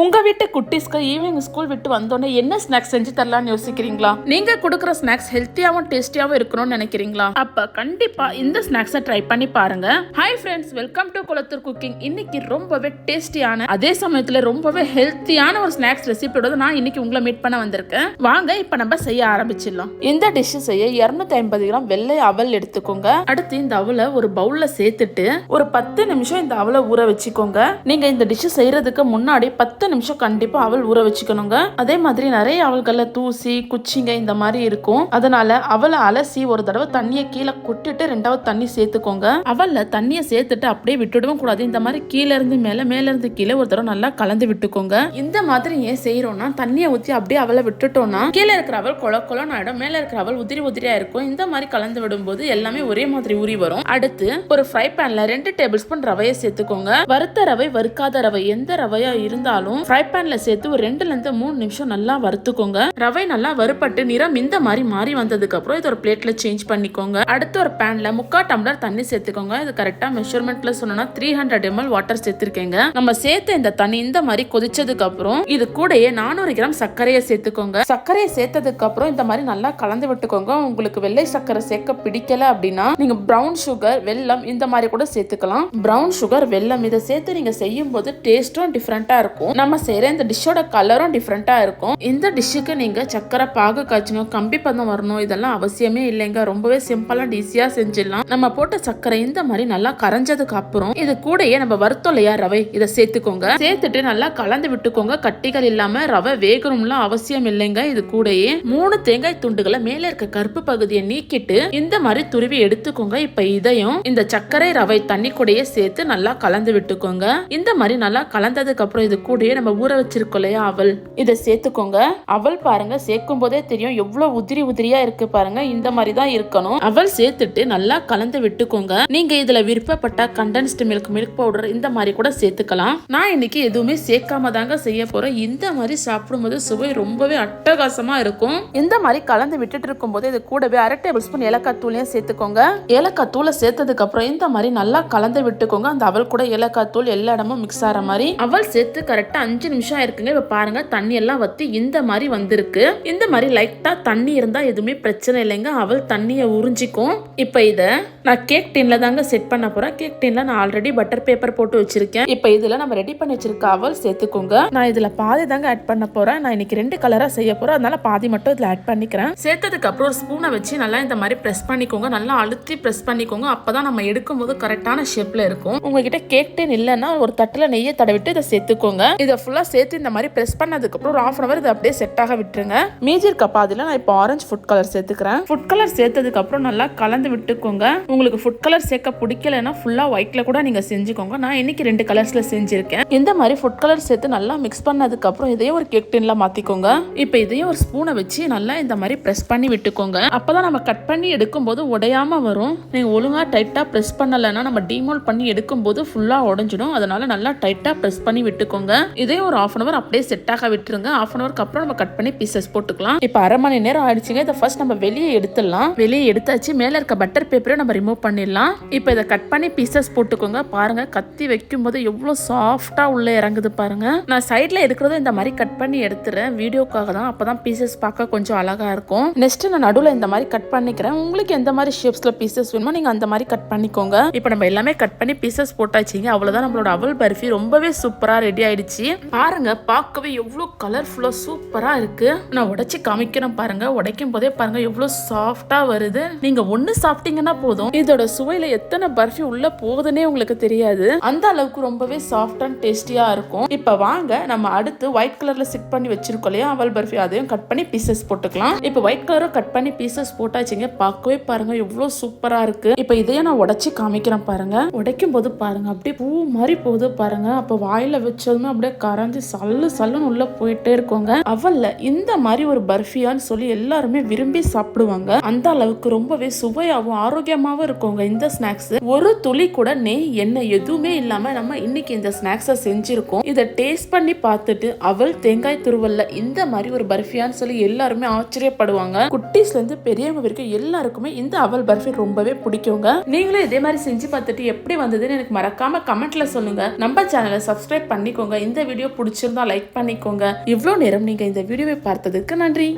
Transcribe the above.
온갖 வீட்டு குட்டீஸ்க்கு evening school விட்டு வந்தோடனே என்ன ஸ்நாக்ஸ் செஞ்சு தரலாம்னு யோசிக்கிறீங்களா? நீங்க கொடுக்குற ஸ்நாக்ஸ் ஹெல்த்தியாவும் டேஸ்டியாவும் இருக்கணும்னு நினைக்கிறீங்களா? அப்ப கண்டிப்பா இந்த ஸ்நாக்ஸை ட்ரை பண்ணி பாருங்க. Hi friends welcome to Kulathur cooking இன்னைக்கு ரொம்பவே டேஸ்டியான அதே சமயத்துல ரொம்பவே ஹெல்த்தியான ஒரு ஸ்நாக்ஸ் ரெசிபியோட நான் இன்னைக்கு உங்களை மீட் பண்ண வந்திருக்கேன். வாங்க இப்ப நம்ம செய்ய ஆரம்பிச்சிடலாம். இந்த டிஷ் செய்ய 250 ஐம்பது கிராம் வெள்ளை அவல் எடுத்துக்கோங்க. அடுத்து இந்த அவலை ஒரு பவுல்ல சேர்த்துட்டு ஒரு பத்து நிமிஷம் இந்த அவலை ஊற வச்சுக்கோங்க. நீங்க இந்த டிஷ் செய்யறதுக்கு முன்னாடி பத்து நிமிஷம் கண்டிப்பா அவள் ஊற வச்சுக்கணுங்க. அதே மாதிரி நிறைய அவல்கள்ல தூசி குச்சிங்க இந்த மாதிரி இருக்கும். அதனால அவளை அலசி ஒரு தடவை தண்ணியை கீழே கொட்டிட்டு ரெண்டாவது தண்ணி சேர்த்துக்கோங்க. அவல்ல தண்ணியை சேர்த்துட்டு அப்படியே விட்டுடவும் கூடாது. இந்த மாதிரி கீழே இருந்து மேல மேல இருந்து கீழே ஒரு தடவை நல்லா கலந்து விட்டுக்கோங்க. இந்த மாதிரி ஏன் செய்யறோம்னா தண்ணியை ஊத்தி அப்படியே அவளை விட்டுட்டோம்னா கீழே இருக்கிற அவள் கொல கொலன்னு ஆயிடும். மேல இருக்கிற அவள் உதிரி உதிரியா இருக்கும். இந்த மாதிரி கலந்து விடும்போது எல்லாமே ஒரே மாதிரி ஊறி வரும். அடுத்து ஒரு ஃப்ரை பேன்ல ரெண்டு டேபிள் ஸ்பூன் ரவையை சேர்த்துக்கோங்க. வறுத்த ரவை வறுக்காத ரவை எந்த ரவையா இருந்தாலும் ஃப்ரை பேனில் சேர்த்து ஒரு ரெண்டுலேருந்து மூணு நிமிஷம் நல்லா வறுத்துக்கோங்க. ரவை நல்லா வறுப்பட்டு நிறம் இந்த மாதிரி மாறி வந்ததுக்கு அப்புறம் இது ஒரு பிளேட்ல சேஞ்ச் பண்ணிக்கோங்க. அடுத்து ஒரு பேன்ல முக்கா டம்ளர் தண்ணி சேர்த்துக்கோங்க. இது கரெக்டா மெஷர்மெண்ட்ல சொன்னா த்ரீ ஹண்ட்ரட் எம்எல் வாட்டர் சேர்த்திருக்கேங்க. நம்ம சேர்த்த இந்த தண்ணி இந்த மாதிரி கொதிச்சதுக்கு அப்புறம் இது கூடயே நானூறு கிராம் சர்க்கரையை சேர்த்துக்கோங்க. சர்க்கரையை சேர்த்ததுக்கு அப்புறம் இந்த மாதிரி நல்லா கலந்து விட்டுக்கோங்க. உங்களுக்கு வெள்ளை சர்க்கரை சேர்க்க பிடிக்கல அப்படின்னா நீங்க ப்ரௌன் சுகர் வெல்லம் இந்த மாதிரி கூட சேர்த்துக்கலாம். ப்ரௌன் சுகர் வெல்லம் இதை சேர்த்து நீங்க செய்யும் போது டேஸ்டும் டிஃப்ரெண்டா இருக்கும். நம்ம வேறு இந்த டிஷ்ஷோட கலரும் டிஃப்ரெண்ட்டாக இருக்கும். இந்த டிஷ்ஷுக்கு நீங்கள் சக்கரை பாகு காய்ச்சுங்க கம்பி பதம் வரணும் இதெல்லாம் அவசியமே இல்லைங்க. ரொம்பவே சிம்பிளாக ஈஸியாக செஞ்சிடலாம். நம்ம போட்ட சர்க்கரை இந்த மாதிரி நல்லா கரைஞ்சதுக்கு அப்புறம் இது கூடயே நம்ம வருத்தம் ரவை இதை சேர்த்துக்கோங்க. சேர்த்துட்டு நல்லா கலந்து விட்டுக்கோங்க. கட்டிகள் இல்லாமல் ரவை வேகணும்லாம் அவசியம் இல்லைங்க. இது கூடயே மூணு தேங்காய் துண்டுகளை மேலே இருக்க கருப்பு பகுதியை நீக்கிட்டு இந்த மாதிரி துருவி எடுத்துக்கோங்க. இப்போ இதையும் இந்த சர்க்கரை ரவை தண்ணி கூடயே சேர்த்து நல்லா கலந்து விட்டுக்கோங்க. இந்த மாதிரி நல்லா கலந்ததுக்கு அப்புறம் இது கூடயே நம்ம ஊற வச்சிருக்கோம் இல்லையா அவல். இதை சேர்த்துக்கோங்க. அவல் பாருங்க சேர்க்கும் போதே தெரியும் எவ்வளவு உதிரி உதிரியா இருக்கு பாருங்க இந்த மாதிரி தான் இருக்கணும். அவல் சேர்த்துட்டு நல்லா கலந்து விட்டுக்கோங்க. நீங்க இதுல விருப்பப்பட்ட கண்டென்ஸ்டு மில்க் மில்க் பவுடர் இந்த மாதிரி கூட சேர்த்துக்கலாம். நான் இன்னைக்கு எதுவுமே சேர்க்காம தாங்க செய்ய போறேன். இந்த மாதிரி சாப்பிடும்போது சுவை ரொம்பவே அட்டகாசமா இருக்கும். இந்த மாதிரி கலந்து விட்டுட்டு இருக்கும்போது இது கூடவே அரை டேபிள் ஸ்பூன் ஏலக்காய் தூளையும் சேர்த்துக்கோங்க. ஏலக்காய் தூளை சேர்த்ததுக்கு அப்புறம் இந்த மாதிரி நல்லா கலந்து விட்டுக்கோங்க. அந்த அவல் கூட ஏலக்காய் தூள் எல்லா இடமும் மிக்ஸ் ஆகிற மாதிரி. அவல் சேர்த்து கரெக்டா அஞ்சு நிமிஷம் இருக்குங்க. இப்ப பாருங்க தண்ணி எல்லாம் வத்தி இந்த மாதிரி வந்திருக்கு. இந்த மாதிரி லைட்டா தண்ணி இருந்தா எதுவுமே பிரச்சனை இல்லைங்க. அவள் தண்ணியை உறிஞ்சிக்கும். இப்ப இத நான் கேக் டின்ல தாங்க செட் பண்ண போறேன். கேக் டின்ல நான் ஆல்ரெடி பட்டர் பேப்பர் போட்டு வச்சிருக்கேன். இப்ப இதுல நம்ம ரெடி பண்ணி வச்சிருக்க அவள் சேர்த்துக்கோங்க. நான் இதுல பாதி தாங்க ஆட் பண்ண போறேன். நான் இன்னைக்கு ரெண்டு கலரா செய்ய போறேன். அதனால பாதி மட்டும் இதுல ஆட் பண்ணிக்கிறேன். சேர்த்ததுக்கு அப்புறம் ஒரு ஸ்பூனை வச்சு நல்லா இந்த மாதிரி பிரஸ் பண்ணிக்கோங்க. நல்லா அழுத்தி பிரஸ் பண்ணிக்கோங்க. அப்பதான் நம்ம எடுக்கும்போது கரெக்டான ஷேப்ல இருக்கும். உங்ககிட்ட கேக் டின் இல்லைன்னா ஒரு தட்டுல நெய்யை தடவிட்டு இதை சேர்த்துக்கோங்க. இதை ஃபுல்லா சேர்த்து இந்த மாதிரி பிரஸ் பண்ணதுக்கு அப்புறம் ஒரு ஆஃப் அவர் இதை அப்படியே செட் ஆக விட்டுருங்க. மீதி இருக்க பாதியில நான் இப்போ ஆரஞ்சு ஃபுட் கலர் சேர்த்துக்கிறேன். ஃபுட் கலர் சேர்த்ததுக்கு அப்புறம் நல்லா கலந்து விட்டுக்கோங்க. உங்களுக்கு ஃபுட் கலர் சேர்க்க பிடிக்கலன்னா ஃபுல்லா ஒயிட்ல கூட நீங்க செஞ்சுக்கோங்க. நான் இன்னைக்கு ரெண்டு கலர்ஸ்ல செஞ்சிருக்கேன். இந்த மாதிரி ஃபுட் கலர் சேர்த்து நல்லா மிக்ஸ் பண்ணதுக்கு அப்புறம் இதையும் ஒரு கேக் டின்ல மாத்திக்கோங்க. இப்போ இதையும் ஒரு ஸ்பூனை வச்சு நல்லா இந்த மாதிரி பிரஸ் பண்ணி விட்டுக்கோங்க. அப்பதான் நம்ம கட் பண்ணி எடுக்கும்போது உடையாம வரும். நீங்க ஒழுங்கா டைட்டா பிரஸ் பண்ணலைன்னா நம்ம டீமோல் பண்ணி எடுக்கும்போது ஃபுல்லா உடஞ்சிடும். அதனால நல்லா டைட்டா பிரஸ் பண்ணி விட்டுக்கோங்க. இதையும் ஒரு ஆஃப் அன் அவர் அப்படியே செட் ஆக விட்டுருங்க. ஆஃப் அன் அவருக்கு அப்புறம் நம்ம கட் பண்ணி பீசஸ் போட்டுக்கலாம். இப்போ அரை மணி நேரம் ஆயிடுச்சுங்க. இதை ஃபர்ஸ்ட் நம்ம வெளியே எடுத்துடலாம். வெளியே எடுத்தாச்சு. மேல இருக்க பட்டர் பேப்பரையும் நம்ம ரிமூவ் பண்ணிடலாம். இப்போ இதை கட் பண்ணி பீசஸ் போட்டுக்கோங்க. பாருங்க கத்தி வைக்கும் போது எவ்வளோ சாஃப்டாக உள்ள இறங்குது பாருங்க. நான் சைட்ல இருக்கிறத இந்த மாதிரி கட் பண்ணி எடுத்துறேன். வீடியோக்காக தான். அப்பதான் பீசஸ் பார்க்க கொஞ்சம் அழகா இருக்கும். நெக்ஸ்ட் நான் நடுவில் இந்த மாதிரி கட் பண்ணிக்கிறேன். உங்களுக்கு எந்த மாதிரி ஷேப்ஸ்ல பீசஸ் வேணுமோ நீங்க அந்த மாதிரி கட் பண்ணிக்கோங்க. இப்போ நம்ம எல்லாமே கட் பண்ணி பீசஸ் போட்டாச்சுங்க. அவ்வளோதான் நம்மளோட அவல் பர்ஃபி ரொம்பவே சூப்பராக ரெடி ஆயிடுச்சு. பாருங்க பார்க்கவே எவ்வளோ கலர்ஃபுல்லாக சூப்பராக இருக்கு. நான் உடைச்சி காமிக்கிறேன் பாருங்க உடைக்கும் போதே பாருங்க எவ்வளோ சாஃப்டாக வருது. நீங்க ஒன்று சாப்பிட்டீங்கன்னா போதும். இதோட சுவையில எத்தனை பர்ஃபி உள்ள போகுதுன்னே உங்களுக்கு தெரியாது. அந்த அளவுக்கு ரொம்பவே சாஃப்ட் அண்ட் டேஸ்டியா இருக்கும். இப்போ வாங்க நம்ம அடுத்து ஒயிட் கலர்ல செட் பண்ணி வச்சிருக்கோம் இல்லையா? அவல் பர்ஃபி அதையும் கட் பண்ணி பீசஸ் போட்டுக்கலாம். இப்போ ஒயிட் கலரும் கட் பண்ணி பீசஸ் போட்டாச்சுங்க பார்க்கவே பாருங்க எவ்வளோ சூப்பரா இருக்கு. இப்போ இதையும் நான் உடைச்சி காமிக்கிறேன் பாருங்க. உடைக்கும் போது பாருங்க அப்படியே பூ மாதிரி போகுது பாருங்க. அப்போ வாயில வச்சதுமே அப்படியே கரைஞ்சு சல்லு சல்லுன்னு உள்ள போயிட்டே இருக்கோங்க. அவல்ல இந்த மாதிரி ஒரு பர்ஃபியான்னு சொல்லி எல்லாருமே விரும்பி சாப்பிடுவாங்க. அந்த அளவுக்கு ரொம்பவே சுவையாகவும் ஆரோக்கியமாகவும் இருக்குங்க இந்த ஸ்நாக்ஸ் ஒரு துளி கூட நெய் எண்ணெய் எதுவுமே இல்லாம நம்ம இன்னைக்கு இந்த ஸ்நாக்ஸை செஞ்சிருக்கோம். இதை டேஸ்ட் பண்ணி பார்த்துட்டு அவள் தேங்காய் துருவல்ல இந்த மாதிரி ஒரு பர்ஃபியான்னு சொல்லி எல்லாருமே ஆச்சரியப்படுவாங்க. குட்டீஸ்ல இருந்து பெரியவங்க வரைக்கும் எல்லாருக்குமே இந்த அவல் பர்ஃபி ரொம்பவே பிடிக்குங்க. நீங்களும் இதே மாதிரி செஞ்சு பார்த்துட்டு எப்படி வந்ததுன்னு எனக்கு மறக்காம கமெண்ட்ல சொல்லுங்க. நம்ம சேனலை சப்ஸ்கிரைப் பண்ணிக்கோங்க. இந்த வீடியோ பிடிச்சிருந்தா லைக் பண்ணிக்கோங்க. இவ்வளோ நேரம் நீங்கள் இந்த வீடியோவை பார்த்ததுக்கு நன்றி.